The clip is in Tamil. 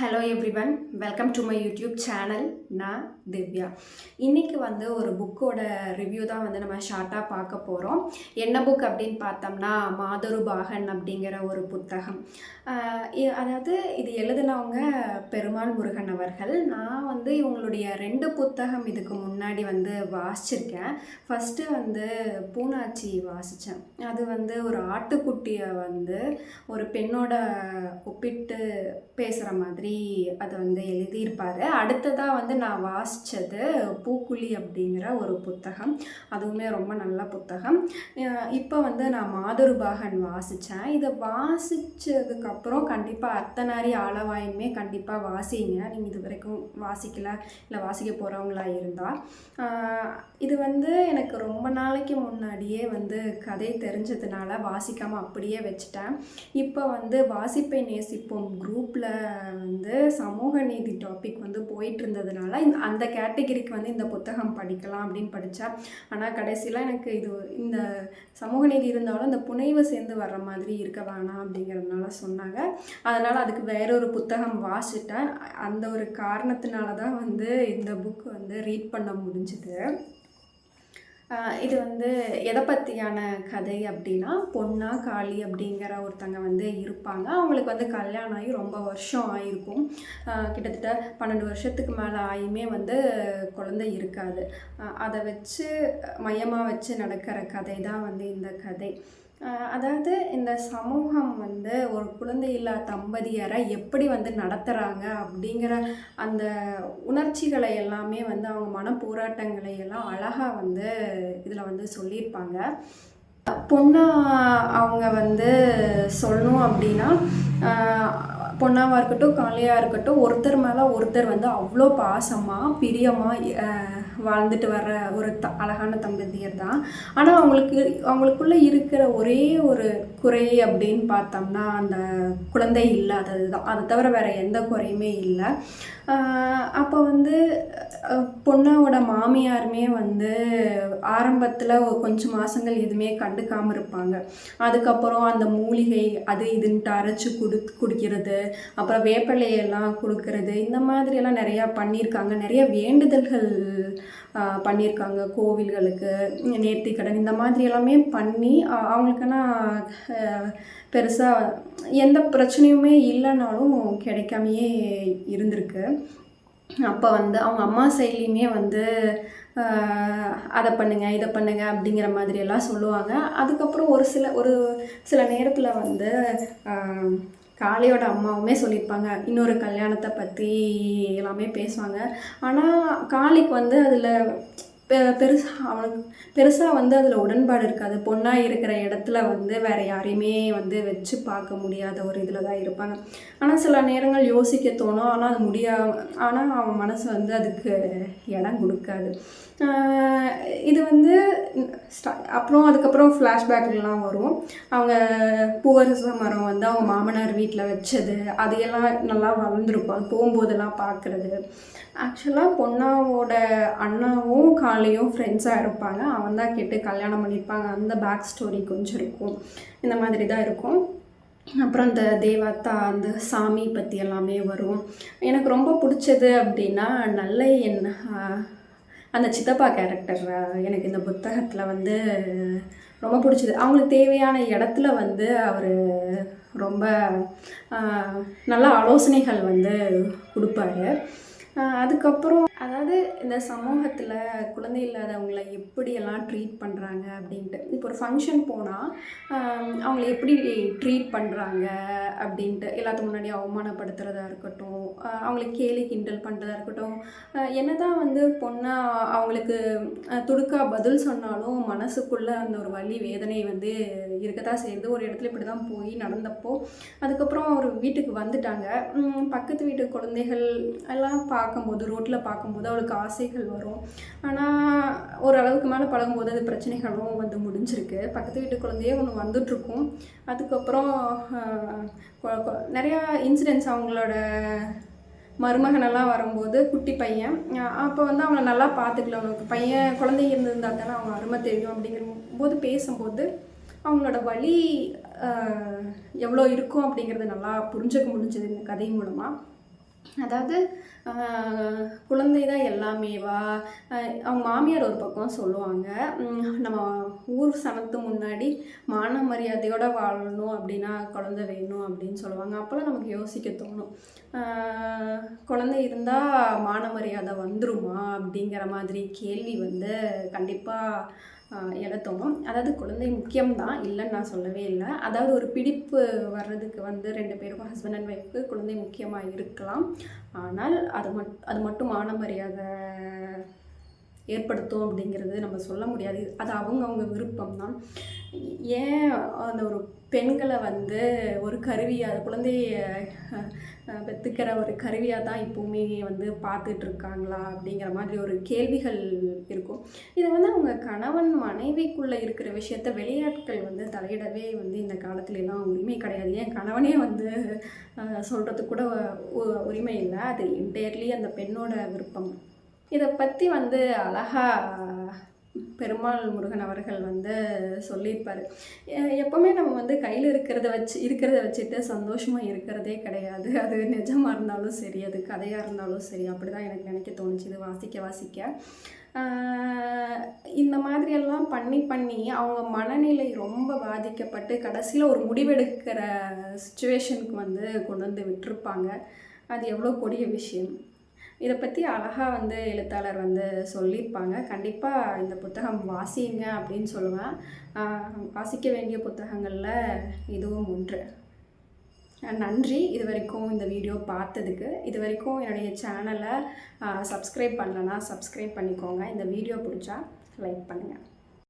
Hello everyone welcome to my YouTube channel நான் திவ்யா. இன்றைக்கி வந்து ஒரு புக்கோட ரிவ்யூ தான் வந்து நம்ம ஷார்ட்டாக பார்க்க போகிறோம் என்ன புக் அப்படின்னு பார்த்தோம்னா மாதரு பாகன் அப்படிங்கிற ஒரு புத்தகம். அதாவது இது எழுதினவங்க பெருமாள் முருகன் அவர்கள். நான் வந்து இவங்களுடைய ரெண்டு புத்தகம் இதுக்கு முன்னாடி வந்து வாசிச்சிருக்கேன். ஃபஸ்ட்டு வந்து பூனாச்சி வாசித்தேன் அது வந்து ஒரு ஆட்டுக்குட்டியை வந்து ஒரு பெண்ணோட ஒப்பிட்டு பேசுகிற மாதிரி அதை வந்து எழுதியிருப்பார். அடுத்ததாக வந்து நான் வாசித்தது பூக்குழி அப்படிங்கிற ஒரு புத்தகம். அதுவுமே ரொம்ப நல்ல புத்தகம். இப்போ வந்து நான் மாதுருபாகன் வாசித்தேன் இதை வாசித்ததுக்கப்புறம் கண்டிப்பாக அர்த்தநாரி ஆளவாயுமே கண்டிப்பாக வாசிங்க. நீங்கள் இது வரைக்கும் வாசிக்கல இல்லை வாசிக்க போகிறவங்களா இருந்தால் இது வந்து எனக்கு ரொம்ப நாளைக்கு முன்னாடியே வந்து கதை தெரிஞ்சதுனால வாசிக்காமல் அப்படியே வச்சுட்டேன். இப்போ வந்து வாசிப்பை நேசிப்போம் குரூப்பில் வந்து சமூக நீதி டாபிக் வந்து போயிட்டு இருந்ததுனால இந்த அந்த கேட்டகிரிக்கு வந்து இந்த புத்தகம் படிக்கலாம் அப்படின்னு படித்தேன் ஆனால் கடைசியில் எனக்கு இது இந்த சமூக நீதி இருந்தாலும் இந்த புனைவு சேர்ந்து வர்ற மாதிரி இருக்க வேணாம் அப்படிங்கிறதுனால சொன்னாங்க. அதனால் அதுக்கு வேறொரு புத்தகம் வாசிட்டேன். அந்த ஒரு காரணத்தினால தான் வந்து இந்த புக் வந்து ரீட் பண்ண முடிஞ்சுது. இது வந்து எதை பற்றியான கதை அப்படின்னா பொன்னா காளி அப்படிங்கிற ஒருத்தங்க வந்து இருப்பாங்க. அவங்களுக்கு வந்து கல்யாணம் ஆகி ரொம்ப வருஷம் ஆயிருக்கும். கிட்டத்தட்ட பன்னெண்டு வருஷத்துக்கு மேலே ஆயுமே வந்து குழந்தை இருக்காது. அதை வச்சு மையமாக வச்சு நடக்கிற கதை தான் வந்து இந்த கதை. அதாவது இந்த சமூகம் வந்து ஒரு குழந்தை இல்லா தம்பதியரை எப்படி வந்து நடத்துகிறாங்க அப்படிங்கிற அந்த உணர்ச்சிகளை எல்லாமே வந்து அவங்க மன போராட்டங்களை எல்லாம் அழகாக வந்து இதில் வந்து சொல்லியிருப்பாங்க. பொண்ணா அவங்க வந்து சொல்லணும் அப்படின்னா பொண்ணாக பொண்ணாவாக இருக்கட்டும் காளையாக இருக்கட்டும் ஒருத்தர் மேலே ஒருத்தர் வந்து அவ்வளோ பாசமாக பிரியமாக வாழ்ந்துட்டு வர்ற ஒரு த அழகான தம்பதியர் தான். ஆனால் அவங்களுக்கு அவங்களுக்குள்ளே இருக்கிற ஒரே ஒரு குறை அப்படின்னு பார்த்தோம்னா அந்த குழந்தை இல்லாதது தான். அதை தவிர வேறு எந்த குறையுமே இல்லை. அப்போ வந்து பொண்ணோட பொண்ணாவோட மாமியாருமே வந்து ஆரம்பத்தில் கொஞ்சம் மாதங்கள் எதுவுமே கண்டுக்காமல் இருப்பாங்க. அதுக்கப்புறம் அந்த மூலிகை அது இதுன்ட்டு அரைச்சி குடு குடிக்கிறது அப்புறம் வேப்பிலையெல்லாம் கொடுக்கறது இந்த மாதிரியெல்லாம் நிறையா பண்ணியிருக்காங்க. நிறைய வேண்டுதல்கள் பண்ணியிருக்காங்க கோவில்களுக்கு நேர்த்திக்கடன் இந்த மாதிரி எல்லாமே பண்ணி அவங்களுக்குன்னா பெருசாக எந்த பிரச்சனையுமே இல்லைனாலும் கிடைக்காமையே இருந்திருக்கு. அப்போ வந்து அவங்க அம்மா சைட்லேயுமே வந்து அதை பண்ணுங்கள் இதை பண்ணுங்கள் அப்படிங்கிற மாதிரியெல்லாம் சொல்லுவாங்க. அதுக்கப்புறம் ஒரு சில ஒரு சில நேரத்தில் வந்து காளியோட அம்மாவுமே சொல்லியிருப்பாங்க. இன்னொரு கல்யாணத்தை பற்றி எல்லாமே பேசுவாங்க. ஆனால் காளிக்கு வந்து அதில் பெருசாக அவனுக்கு பெருசாக வந்து அதில் உடன்பாடு இருக்காது. பொண்ணாக இருக்கிற இடத்துல வந்து வேறு யாரையுமே வந்து வச்சு பார்க்க முடியாத ஒரு இதில் தான் இருப்பாங்க. ஆனால் சில நேரங்கள் யோசிக்க தோணும். ஆனால் அது முடியா ஆனால் அவன் மனசு வந்து அதுக்கு இடம் கொடுக்காது. இது வந்து ஸ்டா- அப்புறம் அதுக்கப்புறம் ஃப்ளாஷ்பேக்லாம் வரும். அவங்க பூவரச மரம் வந்து அவங்க மாமனார் வீட்டில் வச்சது அதையெல்லாம் நல்லா வளர்ந்துருக்கும். அது போகும்போதெல்லாம் பார்க்குறது. ஆக்சுவலாக பொண்ணாவோட அண்ணாவும் கா காளியும் ஃப்ரெண்ட்ஸாக இருப்பாங்க. அவன் தான் கேட்டு கல்யாணம் பண்ணியிருப்பாங்க அந்த பேக் ஸ்டோரி கொஞ்சம் இருக்கும். இந்த மாதிரி தான் இருக்கும். அப்புறம் அந்த தேவாத்தா அந்த சாமி பற்றி எல்லாமே வரும். எனக்கு ரொம்ப பிடிச்சது அப்படின்னா நல்ல என் அந்த சித்தப்பா கேரக்டர் எனக்கு இந்த புத்தகத்தில் வந்து ரொம்ப பிடிச்சது. அவங்களுக்கு தேவையான இடத்துல வந்து அவர் ரொம்ப நல்ல ஆலோசனைகள் வந்து கொடுப்பாரு. அதுக்கப்புறம் அதாவது இந்த சமூகத்தில் குழந்தை இல்லாதவங்களை எப்படியெல்லாம் ட்ரீட் பண்ணுறாங்க அப்படின்ட்டு. இப்போ ஒரு ஃபங்க்ஷன் போனால் அவங்கள எப்படி ட்ரீட் பண்ணுறாங்க அப்படின்ட்டு. எல்லாத்துக்கு முன்னாடி அவமானப்படுத்துகிறதா இருக்கட்டும் ஆஹ் அவங்கள கேலி கிண்டல் பண்ணுறதா இருக்கட்டும் என்ன என்னதான் வந்து பொண்ணாக அவங்களுக்கு துடுக்கா பதில் சொன்னாலும் மனசுக்குள்ளே அந்த ஒரு வலி வேதனை வந்து இருக்கத்தான் சேர்ந்து ஒரு இடத்துல இப்படி தான் போய் நடந்தப்போ அதுக்கப்புறம் அவர் வீட்டுக்கு வந்துட்டாங்க. பக்கத்து வீட்டு குழந்தைகள் எல்லாம் பார்க்கும்போது ரோட்டில் பார்க்கும்போது அவளுக்கு ஆசைகள் வரும். ஆனால் ஓரளவுக்கு மேலே பழகும்போது அது பிரச்சனைகளும் வந்து முடிஞ்சிருக்கு. பக்கத்து வீட்டு குழந்தையே ஒன்று வந்துட்ருக்கும் அதுக்கப்புறம் கொ- கொ- நிறையா இன்சிடென்ட்ஸ் அவங்களோட மருமகனெல்லாம் வரும்போது குட்டி பையன் அப்போ வந்து அவங்கள நல்லா பார்த்துக்கல அவனுக்கு. பையன் குழந்தை இருந்திருந்தா தானே அவங்க அருமை தெரியும் அப்படிங்கிற போது பேசும்போது அவங்களோட வழி எவ்வளோ இருக்கும் அப்படிங்கிறத நல்லா புரிஞ்சுக்க முடிஞ்சது இந்த கதை மூலமாக அதாவது குழந்தை தான் எல்லாமேவா அவங்க மாமியார் ஒரு பக்கம் சொல்லுவாங்க நம்ம ஊர் சனத்து முன்னாடி மான மரியாதையோடு வாழணும் அப்படின்னா குழந்தை வேணும் அப்படின்னு சொல்லுவாங்க. அப்போல்லாம் நமக்கு யோசிக்க தோணும். குழந்தை இருந்தால் மான மரியாதை வந்துருமா அப்படிங்கிற மாதிரி கேள்வி வந்து கண்டிப்பாக எழ அதாவது குழந்தை முக்கியம்தான் இல்லைன்னு நான் சொல்லவே இல்லை. அதாவது ஒரு பிடிப்பு வர்றதுக்கு வந்து ரெண்டு பேருக்கும் ஹஸ்பண்ட் அண்ட் ஒய்ஃப்க்கு குழந்தை முக்கியமாக இருக்கலாம். ஆனால் அது மட் அது மட்டும் மான மரியாதை ஏற்படுத்தும் அப்படிங்கிறது நம்ம சொல்ல முடியாது. அது அவங்கவுங்க விருப்பம் தான் ஏன் அந்த ஒரு பெண்களை வந்து ஒரு கருவியாக குழந்தைய அஹ், ஒரு கருவியாக தான் இப்போவுமே வந்து பார்த்துட்ருக்காங்களா அப்படிங்கிற மாதிரி ஒரு கேள்விகள் இருக்கும். இது வந்து அவங்க கணவன் மனைவிக்குள்ளே இருக்கிற விஷயத்த வெளியாட்கள் வந்து தலையிடவே வந்து இந்த காலத்துலலாம் உரிமை கிடையாது. ஏன் கணவனே வந்து சொல்கிறதுக்கு கூட உ- உரிமை இல்லை. அது என்டையர்லி அந்த பெண்ணோட விருப்பம். இதை பற்றி வந்து அழகா பெருமாள் முருகன் அவர்கள் வந்து சொல்லியிருப்பார். எப்போவுமே நம்ம வந்து கையில் இருக்கிறத வச்சு இருக்கிறத வச்சுட்டு சந்தோஷமாக இருக்கிறதே கிடையாது. அது நிஜமாக இருந்தாலும் சரி அது கதையாக இருந்தாலும் சரி அப்படி தான் எனக்கு நினைக்க தோணுச்சு. இது வாசிக்க வாசிக்க. இந்த மாதிரியெல்லாம் பண்ணி பண்ணி அவங்க மனநிலை ரொம்ப பாதிக்கப்பட்டு கடைசியில் ஒரு முடிவெடுக்கிற சுச்சுவேஷனுக்கு வந்து கொண்டு வந்து விட்டிருப்பாங்க. அது எவ்வளோ கொடிய விஷயம். இதை பற்றி அழகாக வந்து எழுத்தாளர் வந்து சொல்லியிருப்பாங்க. கண்டிப்பாக இந்த புத்தகம் வாசிங்க அப்படின்னு சொல்லுவேன். வாசிக்க வேண்டிய புத்தகங்களில் இதுவும் ஒன்று. நன்றி இது வரைக்கும் இந்த வீடியோ பார்த்ததுக்கு. இது வரைக்கும் என்னுடைய சேனலை சப்ஸ்கிரைப் பண்ணலன்னா சப்ஸ்கிரைப் பண்ணிக்கோங்க. இந்த வீடியோ பிடிச்சா லைக் பண்ணுங்கள்